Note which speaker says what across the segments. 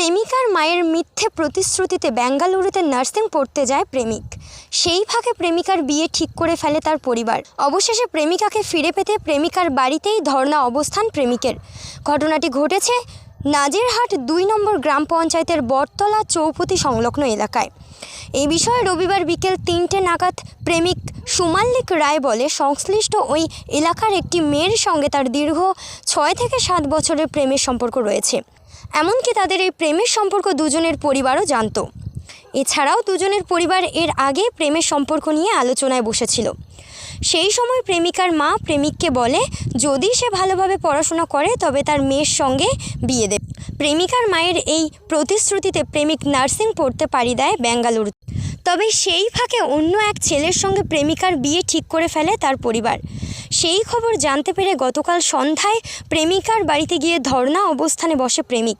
Speaker 1: প্রেমিকার মায়ের মিথ্যে প্রতিশ্রুতিতে বেঙ্গালুরুতে নার্সিং পড়তে যায় প্রেমিক। সেই ফাঁকে প্রেমিকার বিয়ে ঠিক করে ফেলে তার পরিবার। অবশেষে প্রেমিকাকে ফিরে পেতে প্রেমিকার বাড়িতেই ধর্ণা অবস্থান প্রেমিকের। ঘটনাটি ঘটেছে নাজিরহাট দুই নম্বর গ্রাম পঞ্চায়েতের বটতলা চৌপতি সংলগ্ন এলাকায়। এই বিষয়ে রবিবার বিকেল তিনটে নাগাদ প্রেমিক সুমাল্লিক রায় বলে সংশ্লিষ্ট ওই এলাকার একটি মেয়ের সঙ্গে তার দীর্ঘ ছয় থেকে সাত বছরের প্রেমের সম্পর্ক রয়েছে। এমনকি তাদের এই প্রেমের সম্পর্ক দুজনের পরিবারও জানতো। এছাড়াও দুজনের পরিবার এর আগে প্রেমের সম্পর্ক নিয়ে আলোচনায় বসেছিল। সেই সময় প্রেমিকার মা প্রেমিককে বলে, যদি সে ভালোভাবে পড়াশোনা করে, তবে তার মেয়ের সঙ্গে বিয়ে দেবে। প্রেমিকার মায়ের এই প্রতিশ্রুতিতে প্রেমিক নার্সিং পড়তে পারি দেয় বেঙ্গালুরু তবে সেই ফাঁকে অন্য এক ছেলের সঙ্গে প্রেমিকার বিয়ে ঠিক করে ফেলে তার পরিবার। সেই খবর জানতে পেরে গতকাল সন্ধ্যায় প্রেমিকার বাড়িতে গিয়ে ধর্ণা অবস্থানে বসে প্রেমিক।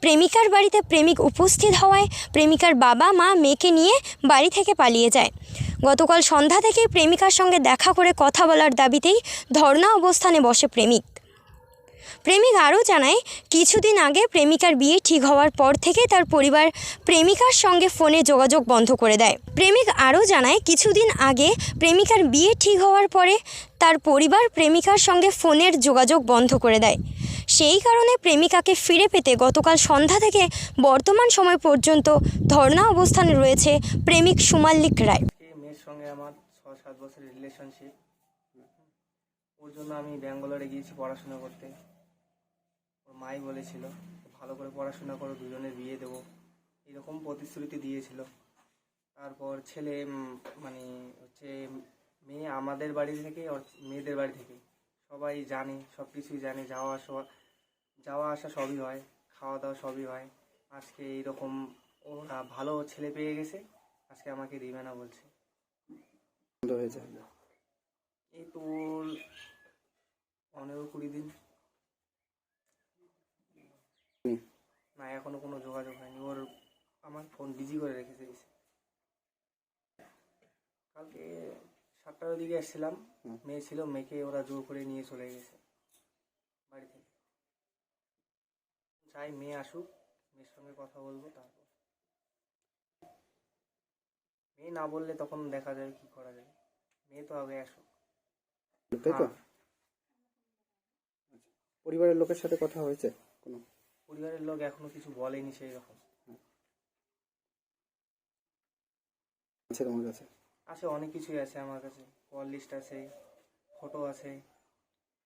Speaker 1: প্রেমিকার বাড়িতে প্রেমিক উপস্থিত হওয়ায় প্রেমিকার বাবা, মা মেয়েকে নিয়ে বাড়ি থেকে পালিয়ে যায়। গতকাল সন্ধ্যা থেকেই প্রেমিকার সঙ্গে দেখা করে কথা বলার দাবিতেই ধর্ণা অবস্থানে বসে প্রেমিক। প্রেমিক আরও জানায়, কিছুদিন আগে প্রেমিকার বিয়ে ঠিক হওয়ার পর থেকে তার পরিবার প্রেমিকার সঙ্গে ফোনে যোগাযোগ বন্ধ করে দেয়। প্রেমিক আরও জানায়, কিছুদিন আগে প্রেমিকার বিয়ে ঠিক হওয়ার পরে তার পরিবার প্রেমিকার সঙ্গে ফোনের যোগাযোগ বন্ধ করে দেয়। সেই কারণে প্রেমিকাকে ফিরে পেতে গতকাল সন্ধ্যা থেকে বর্তমান সময় পর্যন্ত ধর্ণা অবস্থানে রয়েছে প্রেমিক সুমাল্লিক রায়।
Speaker 2: রিলেশনশিপ ওর জন্য আমি ব্যাঙ্গালোরে গিয়েছি পড়াশোনা করতে। মাই বলেছিল ভালো করে পড়াশোনা করো দুজনের বিয়ে দেবো। এরকম প্রতিশ্রুতি দিয়েছিল। তারপর ছেলে মানে হচ্ছে মেয়ে আমাদের বাড়ি থেকে ওর মেয়েদের বাড়ি থেকে সবাই জানে সব কিছুই জানে যাওয়া আসা যাওয়া আসা সবই হয় খাওয়া দাওয়া সবই হয়। আজকে এইরকম ওরা ভালো ছেলে পেয়ে গেছে আজকে আমাকে দিবে না বলছে এই তো পনেরো কুড়ি দিন। এখনও কোনো যোগাযোগ হয়নি। ওর আমার ফোন বিজি করে রেখে এসে। কালকে সাতটার দিকে এসেছিলাম। মেয়ে ছিল মেয়েকে ওরা জোর করে নিয়ে চলে গেছে বাড়ি থেকে। চাই মেয়ে আসুক মেয়ের সঙ্গে কথা বলব তারপর। মেয়ে না বললে তখন দেখা যাবে কি করা যাবে। মেয়ে তো আগে আসুক।
Speaker 3: তাই তো?
Speaker 2: হ্যাঁ।
Speaker 3: পরিবারের লোকের সাথে কথা হয়েছে কোনো?
Speaker 2: পরিবারের লোক এখনও কিছু বলেনি সেই রকম
Speaker 3: আছে তোমার কাছে?
Speaker 2: আছে অনেক কিছুই আছে আমার কাছে। কল লিস্ট আছে ফটো আছে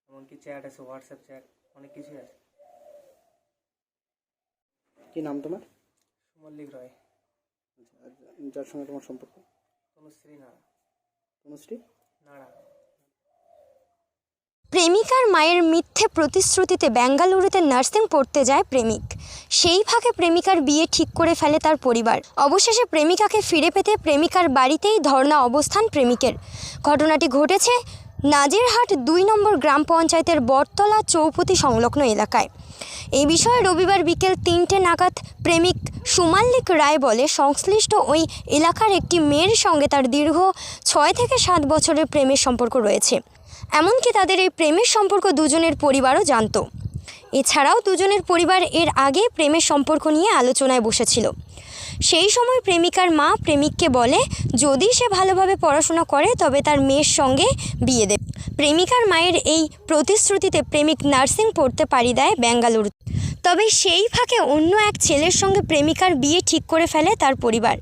Speaker 2: এমনকি চ্যাট আছে হোয়াটসঅ্যাপ চ্যাট অনেক কিছুই আছে।
Speaker 3: কি নাম তোমার?
Speaker 2: সুমল্লিক রয়।
Speaker 3: আচ্ছা, আর যার সঙ্গে তোমার সম্পর্ক?
Speaker 2: তনুশ্রী নাড়া
Speaker 3: তনুশ্রী?
Speaker 2: নাড়া
Speaker 1: প্রেমিকার মায়ের মিথ্যে প্রতিশ্রুতিতে বেঙ্গালুরুতে নার্সিং পড়তে যায় প্রেমিক। সেই ফাঁকে প্রেমিকার বিয়ে ঠিক করে ফেলে তার পরিবার। অবশেষে প্রেমিকাকে ফিরে পেতে প্রেমিকার বাড়িতেই ধর্ণা অবস্থান প্রেমিকের। ঘটনাটি ঘটেছে নাজিরহাট দুই নম্বর গ্রাম পঞ্চায়েতের বটতলা চৌপতি সংলগ্ন এলাকায়। এই বিষয়ে রবিবার বিকেল তিনটে নাগাদ প্রেমিক সুমাল্লিক রায় বলে সংশ্লিষ্ট ওই এলাকার একটি মেয়ের সঙ্গে তার দীর্ঘ ছয় থেকে সাত বছরের প্রেমের সম্পর্ক রয়েছে। এমনকি তাদের এই প্রেমের সম্পর্ক দুজনের পরিবারও জানতো। এছাড়াও দুজনের পরিবার এর আগে প্রেমের সম্পর্ক নিয়ে আলোচনায় বসেছিল। সেই সময় প্রেমিকার মা প্রেমিককে বলে, যদি সে ভালোভাবে পড়াশোনা করে, তবে তার মেয়ের সঙ্গে বিয়ে দেবে প্রেমিকার মায়ের এই প্রতিশ্রুতিতে প্রেমিক নার্সিং পড়তে পারি দেয় বেঙ্গালুরু তবে সেই ফাঁকে অন্য এক ছেলের সঙ্গে প্রেমিকার বিয়ে ঠিক করে ফেলে তার পরিবার।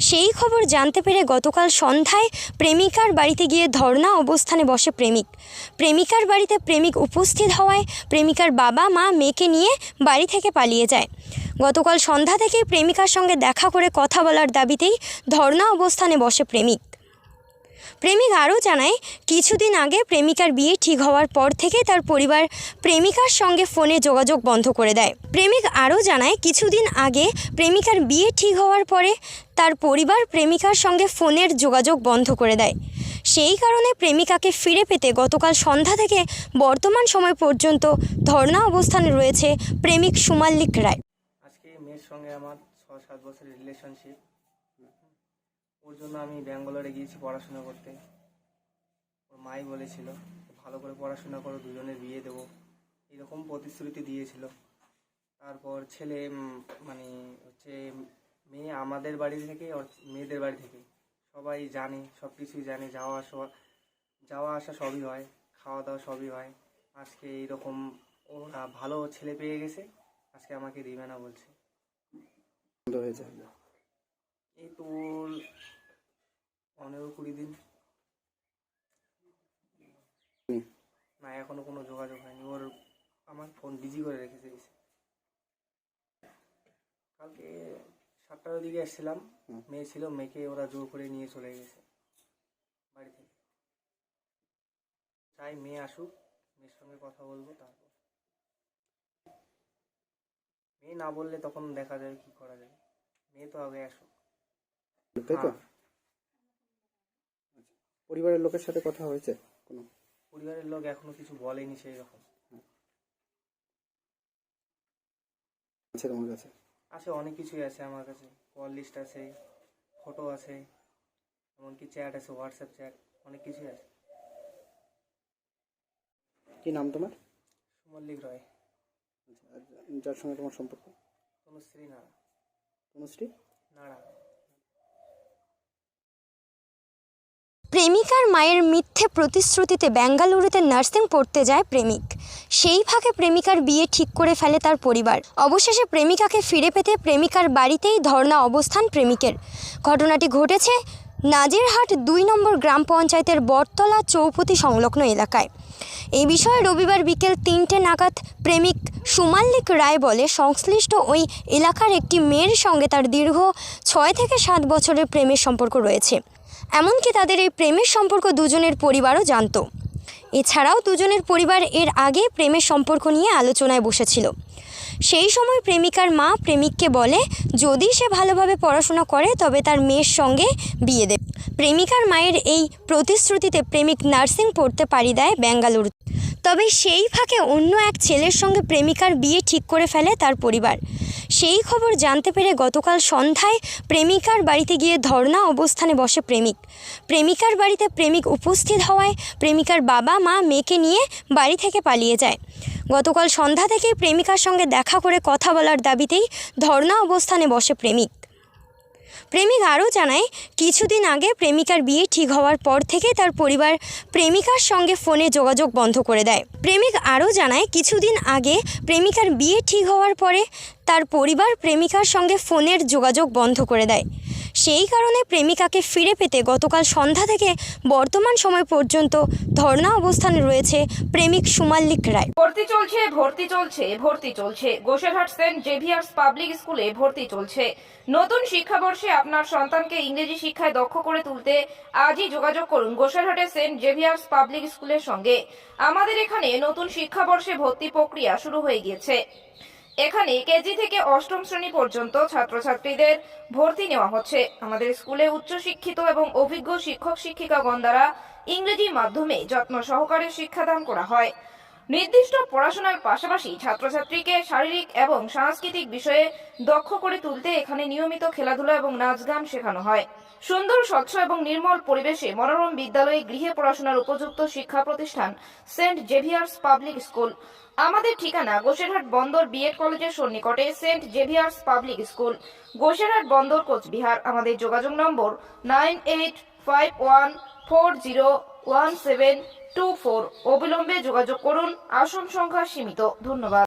Speaker 1: সেই খবর জানতে পেরে গতকাল সন্ধ্যায় প্রেমিকার বাড়িতে গিয়ে ধর্ণা অবস্থানে বসে প্রেমিক। প্রেমিকার বাড়িতে প্রেমিক উপস্থিত হওয়ায় প্রেমিকার বাবা, মা, মেয়েকে নিয়ে বাড়ি থেকে পালিয়ে যায়। গতকাল সন্ধ্যা থেকেই প্রেমিকার সঙ্গে দেখা করে কথা বলার দাবিতেই ধর্ণা অবস্থানে বসে প্রেমিক। প্রেমিক আরও জানায়, কিছুদিন আগে প্রেমিকার বিয়ে ঠিক হওয়ার পর থেকে তার পরিবার প্রেমিকার সঙ্গে ফোনে যোগাযোগ বন্ধ করে দেয়। প্রেমিক আরও জানায়, কিছুদিন আগে প্রেমিকার বিয়ে ঠিক হওয়ার পরে তার পরিবার প্রেমিকার সঙ্গে ফোনের যোগাযোগ বন্ধ করে দেয়। সেই কারণে প্রেমিকাকে ফিরে পেতে গতকাল সন্ধ্যা থেকে বর্তমান সময় পর্যন্ত ধর্ণা অবস্থানে রয়েছে প্রেমিক সুমাল্লিক রায়।
Speaker 2: আজকে মেয়ের সঙ্গে আমার ছ সাত বছরের রিলেশনশিপ ওর জন্য আমি ব্যাঙ্গালোরে গিয়েছি পড়াশোনা করতে। ওর মাই বলেছিল, ভালো করে পড়াশোনা করো, দুজনের বিয়ে দেবো। এরকম প্রতিশ্রুতি দিয়েছিল। তারপর ছেলে মানে হচ্ছে মেয়ে আমাদের বাড়ি থেকে ওর মেয়েদের বাড়ি থেকে। সবাই জানে সব কিছুই জানে, যাওয়া আসা যাওয়া আসা সবই হয়, খাওয়া দাওয়া সবই হয়। আজকে এইরকম ওরা ভালো ছেলে পেয়ে গেছে, আজকে আমাকে দিবে না বলছে এই তো পনেরো কুড়ি দিন। না এখনও কোনো যোগাযোগ হয়নি। ওর আমার ফোন বিজি করে রেখে দিয়েছে কালকে সাতটার দিকে এসেছিলাম। মেয়ে ছিল মেয়েকে ওরা জোর করে নিয়ে চলে গেছে বাড়ি থেকে। চাই মেয়ে আসুক মেয়ের সঙ্গে কথা বলব তারপর। মেয়ে না বললে তখন দেখা যাবে কি করা যাবে। মেয়ে তো আগে আসুক।
Speaker 3: পরিবারের লোকের সাথে কথা হয়েছে? কোনো?
Speaker 2: পরিবারের লোক এখনও কিছু বলেনি সেই রকম।
Speaker 3: আছে তোমার কাছে?
Speaker 2: আছে অনেক কিছুই আছে আমার কাছে। কল লিস্ট আছে ফটো আছে এমনকি চ্যাট আছে হোয়াটসঅ্যাপ চ্যাট অনেক কিছুই আছে।
Speaker 3: কি নাম তোমার?
Speaker 2: সুমল্লিক রয়।
Speaker 3: আচ্ছা, যার সঙ্গে তোমার সম্পর্ক?
Speaker 2: তনুশ্রী নাড়া
Speaker 3: তনুশ্রী?
Speaker 2: নাড়া
Speaker 1: প্রেমিকার মায়ের মিথ্যে প্রতিশ্রুতিতে বেঙ্গালুরুতে নার্সিং পড়তে যায় প্রেমিক। সেই ফাঁকে প্রেমিকার বিয়ে ঠিক করে ফেলে তার পরিবার। অবশেষে প্রেমিকাকে ফিরে পেতে প্রেমিকার বাড়িতেই ধর্ণা অবস্থান প্রেমিকের। ঘটনাটি ঘটেছে নাজিরহাট দুই নম্বর গ্রাম পঞ্চায়েতের বটতলা চৌপতি সংলগ্ন এলাকায়। এই বিষয়ে রবিবার বিকেল তিনটে নাগাদ প্রেমিক সুমাল্লিক রায় বলে সংশ্লিষ্ট ওই এলাকার একটি মেয়ের সঙ্গে তার দীর্ঘ ছয় থেকে সাত বছরের প্রেমের সম্পর্ক রয়েছে। এমনকি তাদের এই প্রেমের সম্পর্ক দুজনের পরিবারও জানতো। এছাড়াও দুজনের পরিবার এর আগে প্রেমের সম্পর্ক নিয়ে আলোচনায় বসেছিল। সেই সময় প্রেমিকার মা প্রেমিককে বলে, যদি সে ভালোভাবে পড়াশোনা করে, তবে তার মেয়ের সঙ্গে বিয়ে দেবে প্রেমিকার মায়ের এই প্রতিশ্রুতিতে প্রেমিক নার্সিং পড়তে পারি দেয় বেঙ্গালুরু তবে সেই ফাঁকে অন্য এক ছেলের সঙ্গে প্রেমিকার বিয়ে ঠিক করে ফেলে তার পরিবার। সেই খবর জানতে পেরে গতকাল সন্ধ্যায় প্রেমিকার বাড়িতে গিয়ে ধর্ণা অবস্থানে বসে প্রেমিক। প্রেমিকার বাড়িতে প্রেমিক উপস্থিত হওয়ায় প্রেমিকার বাবা, মা, মেয়েকে নিয়ে বাড়ি থেকে পালিয়ে যায়। গতকাল সন্ধ্যা থেকেই প্রেমিকার সঙ্গে দেখা করে কথা বলার দাবিতেই ধর্ণা অবস্থানে বসে প্রেমিক। প্রেমিক আরও জানায়, কিছুদিন আগে প্রেমিকার বিয়ে ঠিক হওয়ার পর থেকে তার পরিবার প্রেমিকার সঙ্গে ফোনে যোগাযোগ বন্ধ করে দেয়। প্রেমিক আরও জানায়, কিছুদিন আগে প্রেমিকার বিয়ে ঠিক হওয়ার পরে তার পরিবার প্রেমিকার সঙ্গে ফোনের যোগাযোগ বন্ধ করে দেয়। সেই কারণে প্রেমিকাকে ফিরে পেতে গতকাল সন্ধ্যা থেকে বর্তমান সময় পর্যন্ত ধর্ণা অবস্থানে রয়েছে প্রেমিক সুমাল্লিক রায়।
Speaker 4: ভর্তি চলছে ভর্তি চলছে ভর্তি চলছে। গোসেরহাট সেন্ট জেভিয়ার্স পাবলিক স্কুলে ভর্তি চলছে। নতুন শিক্ষাবর্ষে আপনার সন্তানকে ইংরেজি শিক্ষায় দক্ষ করে তুলতে আজই যোগাযোগ করুন গোসেরহাটের সেন্ট জেভিয়ার্স পাবলিক স্কুলের সঙ্গে। আমাদের এখানে নতুন শিক্ষাবর্ষে ভর্তি প্রক্রিয়া শুরু হয়ে গিয়েছে। এখানে কেজি থেকে অষ্টম শ্রেণি পর্যন্ত ছাত্রছাত্রীদের ভর্তি নেওয়া হচ্ছে। আমাদের স্কুলে উচ্চশিক্ষিত এবং অভিজ্ঞ শিক্ষক শিক্ষিকাগণ দ্বারা ইংরেজি মাধ্যমে যত্ন সহকারে শিক্ষাদান করা হয়। নির্দিষ্ট পড়াশোনার পাশাপাশি ছাত্রছাত্রীকে শারীরিক এবং সাংস্কৃতিক বিষয়ে দক্ষ করে তুলতে এখানে নিয়মিত খেলাধুলা এবং নাচ গান শেখানো হয়। সুন্দর, স্বচ্ছ এবং নির্মল পরিবেশে মনোরম বিদ্যালয়ে গৃহে পড়াশোনার উপযুক্ত শিক্ষা প্রতিষ্ঠান সেন্ট জেভিয়ার্স পাবলিক স্কুল। আমাদের ঠিকানা গোসেরহাট বন্দর বিএড কলেজের সন্নিকটে Saint Xavier's public school. Goserhat Bandar, Cooch Behar. আমাদের যোগাযোগ নম্বর nine eight five one four zero one seven two four. অবিলম্বে যোগাযোগ করুন। আসন সংখ্যা সীমিত। ধন্যবাদ।